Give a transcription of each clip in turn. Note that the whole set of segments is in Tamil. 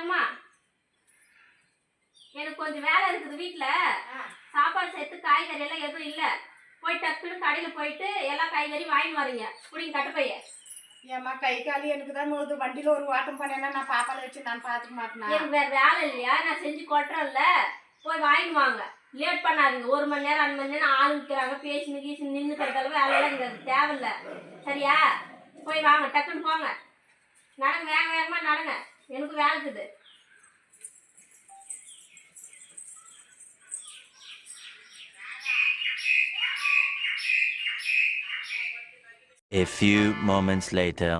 வேகமா எனக்கு கொஞ்சம் வேலை இருக்குது வீட்ல. சாப்பாடு சேர்த்து காய்கறி எல்லாம் எதுவும் இல்ல. போய் டக்குன்னு கடையில போயிட்டு எல்லா காய்கறியும் வாங்கி வரீங்க. புடிங்க கட்டுப்பைய ஏம்மா கை காலி எனக்கு தான் நோது வண்டியில் ஒரு ஓட்டம் பண்ணேன்னா நான் பாப்பால வச்சு நான் பார்த்துக்க மாட்டேனா? எனக்கு வேற வேலை இல்லையா? நான் செஞ்சு கொட்டுறேன்ல. போய் வாங்கி வாங்க. லேட் பண்ணாதீங்க. ஒரு மணி நேரம் ரெண்டு மணி நேரம் ஆள் நிற்கிறாங்க பேசினு கீசி நின்று கிடக்கலாம் வேலையெல்லாம் இங்கே தேவையில்ல. சரியா? போய் வாங்க. டக்குன்னு போங்க. நடங்க வேக வேகமாக நடங்க. எனக்கு வேலை இருக்குது A few moments later.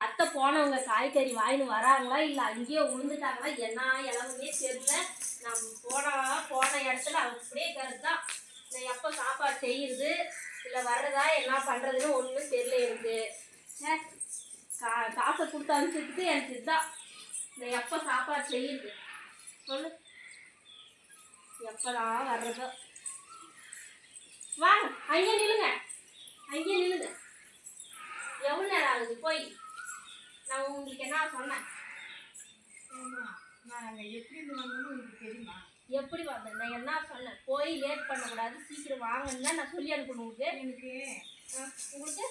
அத்தை போனவங்க காய்கறி வாங்கின்னு வராங்களா இல்லை அங்கேயே விழுந்துட்டாங்களா என்ன இளவுமே தெரியல. நம்ம போன போன இடத்துல அப்படியே கருத்தான் நான் எப்போ சாப்பாடு செய்யுது? இல்லை வர்றதா? என்ன பண்ணுறதுன்னு ஒன்றும் தெரியல எனக்கு. கா காசை கொடுத்து அனுப்பிச்சிட்டு எனக்கு இதுதான் நான் எப்போ சாப்பாடு செய்யுது சொல்லு. எப்போதான் வர்றதோ? வாங்க அங்கேயே நில்லுங்க. அங்கேயே நில்லுங்க. எவ்வளோ நேரம் ஆகுது? போய். நான் உங்களுக்கு என்ன சொன்னேன்? நாங்கள் எப்படி வந்தோம்னு உங்களுக்கு தெரியுமா? எப்படி வந்தேன்? நான் என்ன சொன்னேன்? போய் லேட் பண்ணக்கூடாது சீக்கிரம் வாங்கன்னு நான் சொல்லி அனுப்பணும் உங்களுக்கு. எனக்கு உங்களுக்கு?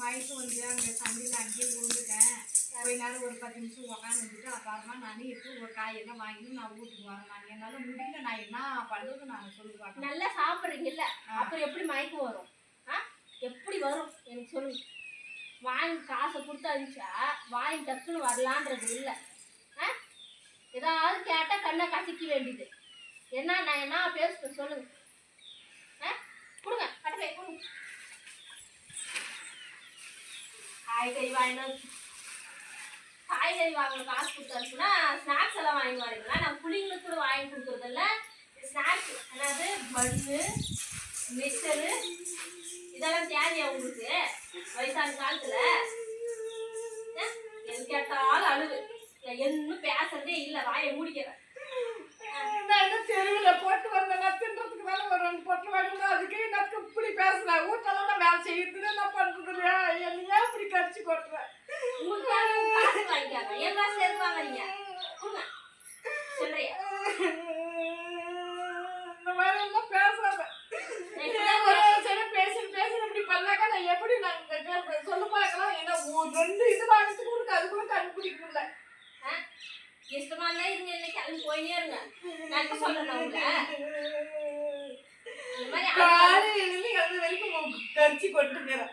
மயக்கம் வந்து அங்கே சந்தையில் அங்கேயே விழுந்துட்டேன். கொஞ்ச நேரம் ஒரு பத்து நிமிஷம் உக்காந்துட்டு அப்புறமா நான் எப்போ ஒரு காயெல்லாம் வாங்கிட்டு நான் வீட்டுக்கு வரேன் நான். என்னால் முடியல நான் என்ன பண்ணுறது நான் சொல்லி பார்க்கணும் நல்லா சாப்பிட்றீங்க இல்ல அப்புறம் எப்படி மயக்கம் வரும்? ஆ? எப்படி வரும்? எனக்கு சொல்லுங்க வாங்கி காசை கொடுத்து அனுப்பிச்சா வாங்கி டக்குன்னு வரலான்றது இல்லை. ஆ? ஏதாவது கேட்டால் கண்ணை கசிக்க வேண்டியது. என்ன நான் என்ன பேசுகிறேன் சொல்லுங்க ஆ? கொடுங்க கட்டளை கொடுங்க. காய்கறி வாங்கிட்டு வந்து காய்கறி வாங்கின காசு கொடுத்து அனுப்புனா ஸ்நாக்ஸ் எல்லாம் வாங்கி வரீங்களா நான் பிள்ளைங்களுக்கு கூட வாங்கி கொடுக்குறதில்ல. ஸ்நாக்ஸ் அதாவது பன்னு மிக்சரு இதெல்லாம் தேவையா உங்களுக்கு? வயசான காலத்தில்? எது கேட்டாலும் அழுகு நான் இன்னும் பேசுறதே இல்லை வாயை மூடிக்கிறேன். நான் என்ன தெருவில் போட்டு வந்தேன் நான் தின்றதுக்கு மேலே ஒரு ரெண்டு பொட்டை வாங்கணும் அதுக்கே நான் இப்படி பேசுகிறேன் வீட்டெல்லாம் நான் வேலை செய்யறதுன்னு நான் பண்ணுறது இல்லையா என்னையா இப்படி கடிச்சு கொட்டுறேன் உங்களுக்கு தேவையான காசு வாங்கிக்காங்க என் வாங்குறீங்க சொல்றியா இந்த மாதிரி ஒரு இப்படி பண்ணாக்கா நான் எப்படி சொல்ல பார்க்கலாம் ஏன்னா ரெண்டு இது வாங்கிட்டு கொடுக்க அது கூட கண்டுபிடிக்க முடியல இஷ்டமா இருந்தா இருங்க இல்லை கிளம்பி போயினே இருங்க நான் இப்ப சொல்றேன் உங்களை இந்த மாதிரி வரைக்கும் கடிச்சு கொட்டுக்கிறேன்